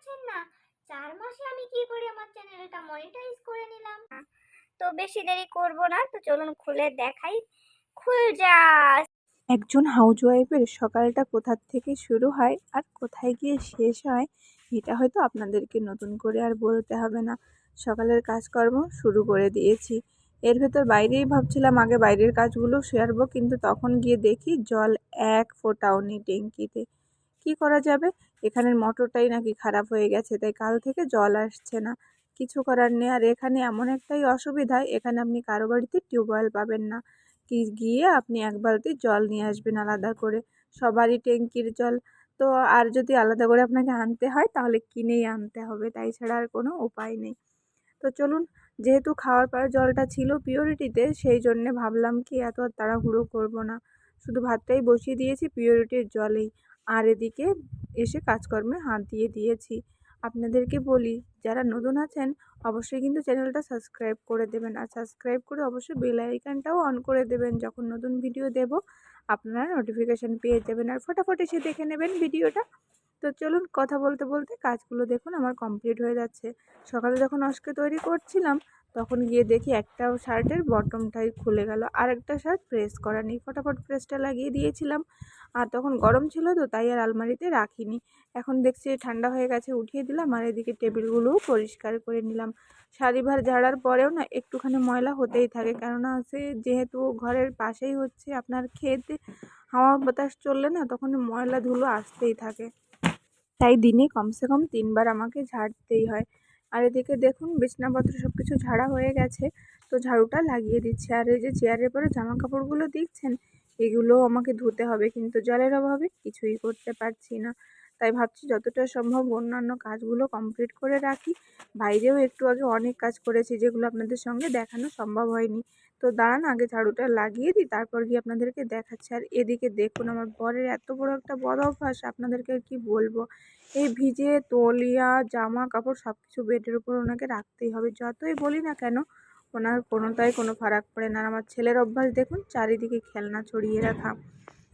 পারছেন না চার মাসে আমি কি করে আমার চ্যানেলটা মনিটাইজ করে নিলাম? তো বেশি দেরি করব না, তো চলুন খুলে দেখাই। খুল যা! একজন হাউসওয়াইফের সকালটা কোথার থেকে শুরু হয় আর কোথায় গিয়ে শেষ হয়, এটা হয়তো আপনাদেরকে নতুন করে আর বলতে হবে না। সকালের কাজকর্ম শুরু করে দিয়েছি। এর ভেতর বাইরেই ভাবছিলাম আগে বাইরের কাজগুলো সারবো, কিন্তু তখন গিয়ে দেখি জল এক ফোঁটাও নেই ট্যাঙ্কিতে। কি করা যাবে? এখানের মোটরটাই নাকি খারাপ হয়ে গেছে, তাই কাল থেকে জল আসছে না। কিছু করার নেই, আর এখানে এমন একটাই অসুবিধা, এখানে আপনি কারও বাড়িতে টিউবওয়েল পাবেন না। কি, গিয়ে আপনি এক বালতি জল নিয়ে আসবেন আলাদা করে, সবারই ট্যাঙ্কির জল। তো আর যদি আলাদা করে আপনাকে আনতে হয়, তাহলে কিনেই আনতে হবে, তাই ছাড়া আর কোনো উপায় নেই। তো চলুন, যেহেতু খাওয়ার পরে জলটা ছিল পিওরিটিতে সেই জন্যে ভাবলাম কি এত তাড়াহুড়ো করব না। শুধু ভাতটাই বসিয়ে দিয়েছি, পিওরিটির জলেই। আর এদিকে এসে কাজকর্মে হাত দিয়ে দিয়েছি। আপনাদেরকে বলি, যারা নতুন আছেন, অবশ্যই কিন্তু চ্যানেলটা সাবস্ক্রাইব করে দেবেন। আর সাবস্ক্রাইব করে অবশ্যই বেল আইকনটাও অন করে দেবেন। যখন নতুন ভিডিও দেব, আপনারা নোটিফিকেশান পেয়ে যাবেন। আর ফটাফট এসে দেখে নেবেন ভিডিওটা। তো চলুন কথা বলতে বলতে কাজগুলো দেখুন, আমার কমপ্লিট হয়ে যাচ্ছে। সকালে যখন অস্কে তৈরি করছিলাম তখন গিয়ে দেখি একটা শার্টের বটমটাই খুলে গেল। আর একটা শার্ট প্রেস করা নেই। ফটাফট প্রেসটা লাগিয়ে দিয়েছিলাম। আর তখন গরম ছিল তো, তাই আর আলমারিতে রাখিনি। এখন দেখছি ঠান্ডা হয়ে গেছে, উঠিয়ে দিলাম আর এদিকে টেবিলগুলোও পরিষ্কার করে নিলাম। শাড়িভার ঝাড়ার পরেও না একটুখানি ময়লা হতেই থাকে। কেননা সে যেহেতু ঘরের পাশেই হচ্ছে, আপনার খেতে হাওয়া বাতাস চললে না তখন ময়লা ধুলো আসতেই থাকে। তাই দিনে কমসে কম তিনবার আমাকে ঝাড়তেই হয়। আর এদিকে দেখুন, বিছনাপত্র সব কিছু ঝাড়া হয়ে গেছে। তো ঝাড়ুটা লাগিয়ে দিচ্ছে। আর এই যে চেয়ারের পরে জামা কাপড়গুলো দেখছেন, এগুলো আমাকে ধুতে হবে। কিন্তু জলের অভাবে কিছুই করতে পারছি না। তাই ভাবছি যতটা সম্ভব অন্যান্য কাজগুলো কমপ্লিট করে রাখি। বাইরেও একটু আগে অনেক কাজ করেছি, যেগুলো আপনাদের সঙ্গে দেখানো সম্ভব হয়নি। তো দাঁড়ান, আগে ঝাড়ুটা লাগিয়ে দিই, তারপর গিয়ে আপনাদেরকে দেখাচ্ছি। আর এদিকে দেখুন, আমার বরের এত বড় একটা বড় অভ্যাস, আপনাদেরকে কি বলব? এই ভিজে তলিয়া জামা কাপড় সব কিছু বেডের উপর ওনাকে রাখতেই হবে। যতই বলি না কেন, ওনার কোনোটাই কোনো ফারাক পড়ে না। আর আমার ছেলের অভ্যাস দেখুন, চারিদিকে খেলনা ছড়িয়ে রাখা।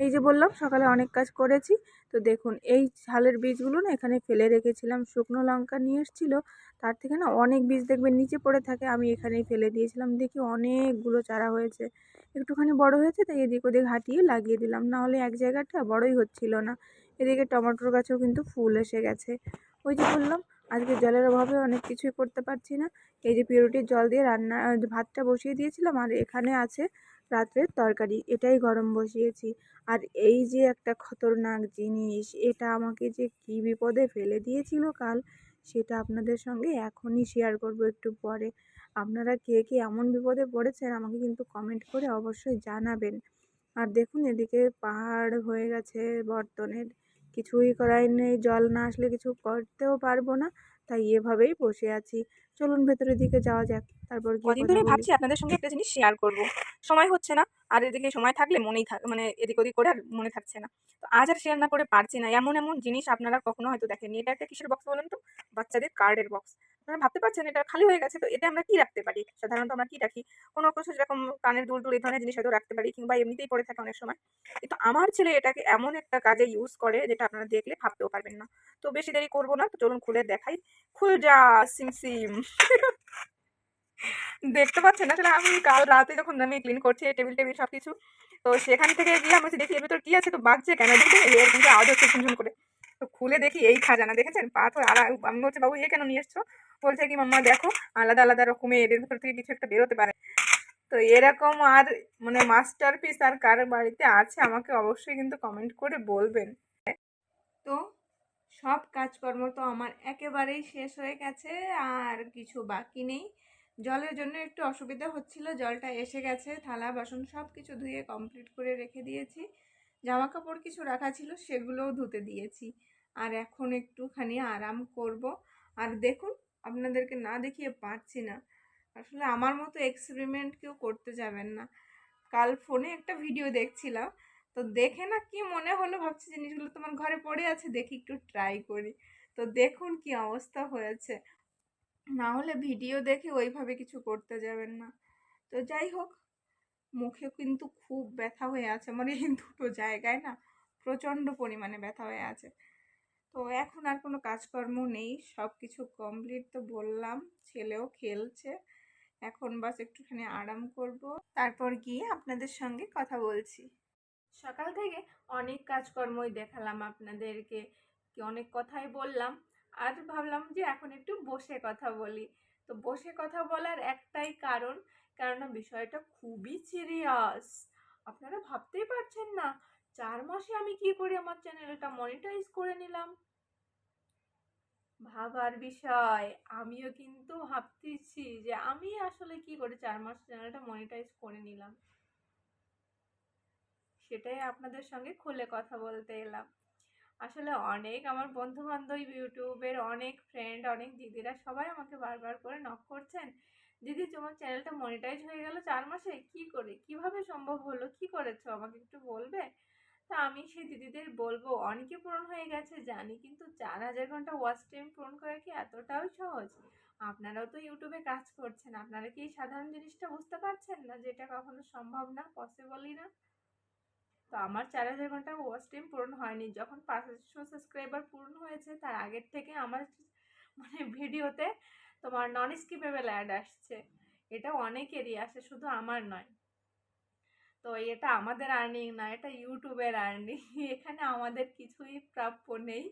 এই যে বললাম, সকালে অনেক কাজ করেছি। তো দেখুন, এই ঝালের বীজগুলো না এখানে ফেলে রেখেছিলাম, শুকনো লঙ্কা নিয়ে এসেছিল। তার থেকে না অনেক বীজ দেখবেন নিচে পড়ে থাকে, আমি এখানেই ফেলে দিয়েছিলাম। দেখি অনেকগুলো চারা হয়েছে। একটুখানি বড় হয়েছে, তাই এদিক ওদিক হাঁটিয়ে লাগিয়ে দিলাম। না হলে এক জায়গাটা বড়ই হচ্ছিল না। এদিকে টমেটোর গাছেও কিন্তু ফুল এসে গেছে। ওই যে বললাম, আজকে জলের অভাবে অনেক কিছুই করতে পারছি না। এই যে পিউরিটির জল দিয়ে রান্না, ভাতটা বসিয়ে দিয়েছিলাম, আর এখানে আছে রাত্রের তরকারি, এটাই গরম বসিয়েছি। আর এই যে একটা খতরনাক জিনিস, এটা আমাকে যে কী বিপদে ফেলে দিয়েছিল কাল, সেটা আপনাদের সঙ্গে এখনই শেয়ার করব একটু পরে। আপনারা কে কে এমন বিপদে পড়েছেন, আমাকে কিন্তু কমেন্ট করে অবশ্যই জানাবেন। আর দেখুন, এদিকে পাহাড় হয়ে গেছে বর্তনের। কিছুই করার নেই, জল না আসলে কিছু করতেও পারব না। তাই এভাবেই বসে আছি। চলুন ভেতরের দিকে যাওয়া যাক তারপর কদিন ধরে ভাবছি আপনাদের সঙ্গে একটা জিনিস শেয়ার করব। সময় হচ্ছে না। আর এদিকে সময় থাকলে মনেই থাক মানে এদিক ওদিক করে আর মনে থাকছে না। তো আজ আর শেয়ার না করে পারছি না। এমন এমন জিনিস আপনারা কখনো হয়তো দেখেননি। এটা একটা কিসের বক্স বলুন তো? বাচ্চাদের কার্ডের বক্স আপনারা ভাবতে পারছেন এটা খালি হয়ে গেছে? তো এটা আমরা কি রাখতে পারি? সাধারণত আমরা কি রাখি? কোনো কিছু যেরকম কানের দুল টুল এই ধরনের জিনিস হয়তো রাখতে পারি, কিংবা এমনিতেই পড়ে থাকে অনেক সময়। কিন্তু আমার ছেলে এটাকে এমন একটা কাজে ইউজ করে যেটা আপনারা দেখলে ভাবতেও পারবেন না। তো বেশি দেরি করব না। তো চলুন খুলে দেখাই। খুল যা সিম সিম। দেখতে পাচ্ছেন আসলে আমি কাল রাতে যখন আমি ক্লিন করছি টেবিল টেবিল সব কিছু তো সেখান থেকে গিয়ে আমি দেখি, এর ভিতর কি আছে? তো বাজছে কেন দেখে এর কিন্তু আওয়াজ হচ্ছে ঝুনঝুন করে। তো খুলে দেখি, এই খাজানা, দেখেছেন? পাথর আর আমি বলছি, বাবু ইয়ে কেন নিয়ে এসছো? বলছে কি, মাম্মা, দেখো, আলাদা আলাদা রকমের এর ভিতর থেকে কিছু একটা বেরোতে পারে। তো এরকম আর মানে মাস্টার পিস আর কার বাড়িতে আছে, আমাকে অবশ্যই কিন্তু কমেন্ট করে বলবেন। তো সব কাজকর্ম তো আমার একেবারেই শেষ হয়ে গেছে, আর কিছু বাকি নেই। জলের জন্য একটু অসুবিধা হচ্ছিল, জলটা এসে গেছে, থালা, বাসন সব কিছু ধুয়ে কমপ্লিট করে রেখে দিয়েছি। জামা কাপড় কিছু রাখা ছিল, সেগুলোও ধুতে দিয়েছি। আর এখন একটুখানি আরাম করব। আর দেখুন, আপনাদেরকে না দেখিয়ে পারছি না। আসলে আমার মতো এক্সপেরিমেন্ট কেউ করতে যাবেন না। কাল ফোনে একটা ভিডিও দেখছিলাম, তো দেখে না কি মনে হলো, ভাবছি জিনিসগুলো তোমার ঘরে পড়ে আছে, দেখি একটু ট্রাই করি। তো দেখুন কি অবস্থা হয়েছে। না হলে ভিডিও দেখে ওইভাবে কিছু করতে যাবেন না। তো যাই হোক মুখে কিন্তু খুব ব্যথা হয়ে আছে। আমার এই দুটো জায়গায় না প্রচণ্ড পরিমাণে ব্যথা হয়ে আছে। তো এখন আর কোনো কাজকর্ম নেই সব কিছু কমপ্লিট তো বললাম, ছেলেও খেলছে। এখন বাস একটুখানি আরাম করব। তারপর গিয়ে আপনাদের সঙ্গে কথা বলছি। সকাল থেকে অনেক কাজকর্মই দেখালাম আপনাদেরকে, অনেক কথাই বললাম। আর ভাবলাম যে এখন একটু বসে কথা বলি। তো বসে কথা বলার একটাই কারণ, কেননা বিষয়টা খুবই সিরিয়াস আপনারা ভাবতেই পারছেন না, চার মাসে আমি কি করে আমার চ্যানেলটা মনিটাইজ করে নিলাম? ভাবার বিষয়, আমিও কিন্তু ভাবতেছি যে আমি আসলে কি করে চার মাস চ্যানেলটা মনিটাইজ করে নিলাম। সেটাই আপনাদের সঙ্গে খুলে কথা বলতে এলাম। আসলে অনেক আমার বন্ধু বান্ধব ইউটিউবের অনেক ফ্রেন্ড অনেক দিদিরা সবাই আমাকে বারবার করে নক করছেন, দিদি তোমার চ্যানেলটা মনিটাইজ হয়ে গেল চার মাসে? কি করে? কীভাবে সম্ভব হলো? কি করেছ? আমাকে একটু বলবে? তা আমি সেই দিদিদের বলব, অনেকে পূরণ হয়ে গেছে, জানি, কিন্তু চার হাজার ঘণ্টা ওয়াচ টাইম পূরণ করা কি এতটাও সহজ? আপনারাও তো ইউটিউবে কাজ করছেন, আপনারা কি এই সাধারণ জিনিসটা বুঝতে পারছেন না যে এটা কখনো সম্ভব না পসিবলই না? তো আমার চার হাজার ঘণ্টা ওয়াচ টাইম পূরণ হয়নি। যখন পাঁচশো সাবস্ক্রাইবার পূরণ হয়েছে, তার আগের থেকে আমার মানে ভিডিওতে তোমার নন স্কিপেবল অ্যাড আসছে। এটা অনেকেরই আসে, শুধু আমার নয়। তো এটা আমাদের আর্নিং না, এটা ইউটিউবের আর্নিং এখানে আমাদের কিছুই প্রাপ্য নেই,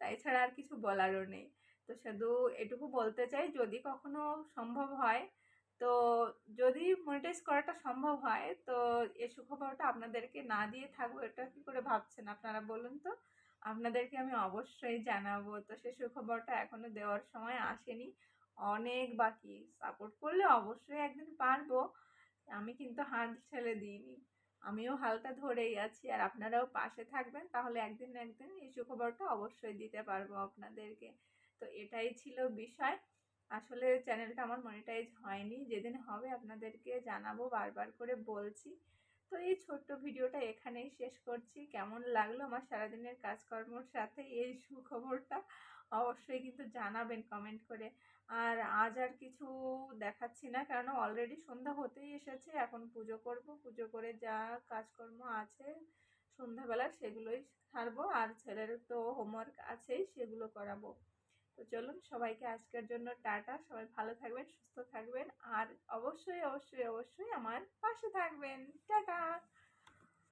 তাই ছাড়া আর কিছু বলারও নেই। তো শুধু এটুকু বলতে চাই, যদি কখনো সম্ভব হয় তো যদি মনিটাইজ করাটা সম্ভব হয়, তো এ সুখবরটা আপনাদেরকে না দিয়ে থাকব, এটা কি করে ভাবছেন আপনারা বলুন তো? আপনাদেরকে আমি অবশ্যই জানাব। তো সে সুখবরটা এখনও দেওয়ার সময় আসেনি। অনেক বাকি। সাপোর্ট করলে অবশ্যই একদিন পারব। আমি কিন্তু হাল ছেড়ে দিইনি। আমিও হালটা ধরেই আছি। আর আপনারাও পাশে থাকবেন, তাহলে একদিন একদিন এই সুখবরটা অবশ্যই দিতে পারব আপনাদেরকে। তো এটাই ছিল বিষয়। আসলে চ্যানেলটা আমার মনিটাইজ হয়নি। যেদিন হবে আপনাদেরকে জানাব, বারবার করে বলছি। তো এই ছোট্ট ভিডিওটা এখানেই শেষ করছি। কেমন লাগল আমার সারাদিনের কাজকর্মর সাথে? এই সুখবরটা অবশ্যই কিন্তু জানাবেন কমেন্ট করে। আর আজ আর কিছু দেখাচ্ছি না, কারণ অলরেডি সন্ধ্যা হতেই এসেছে। এখন পুজো করব। পুজো করে যা কাজকর্ম আছে সন্ধ্যাবেলা সেগুলোই ছাড়বো আর ছেলের তো হোমওয়ার্ক আছেই, সেগুলো করাবো। তো চলুন সবাইকে আজকের জন্য টাটা। সবাই ভালো থাকবেন, সুস্থ থাকবেন, আর অবশ্যই অবশ্যই অবশ্যই আমার পাশে থাকবেন। টাটা!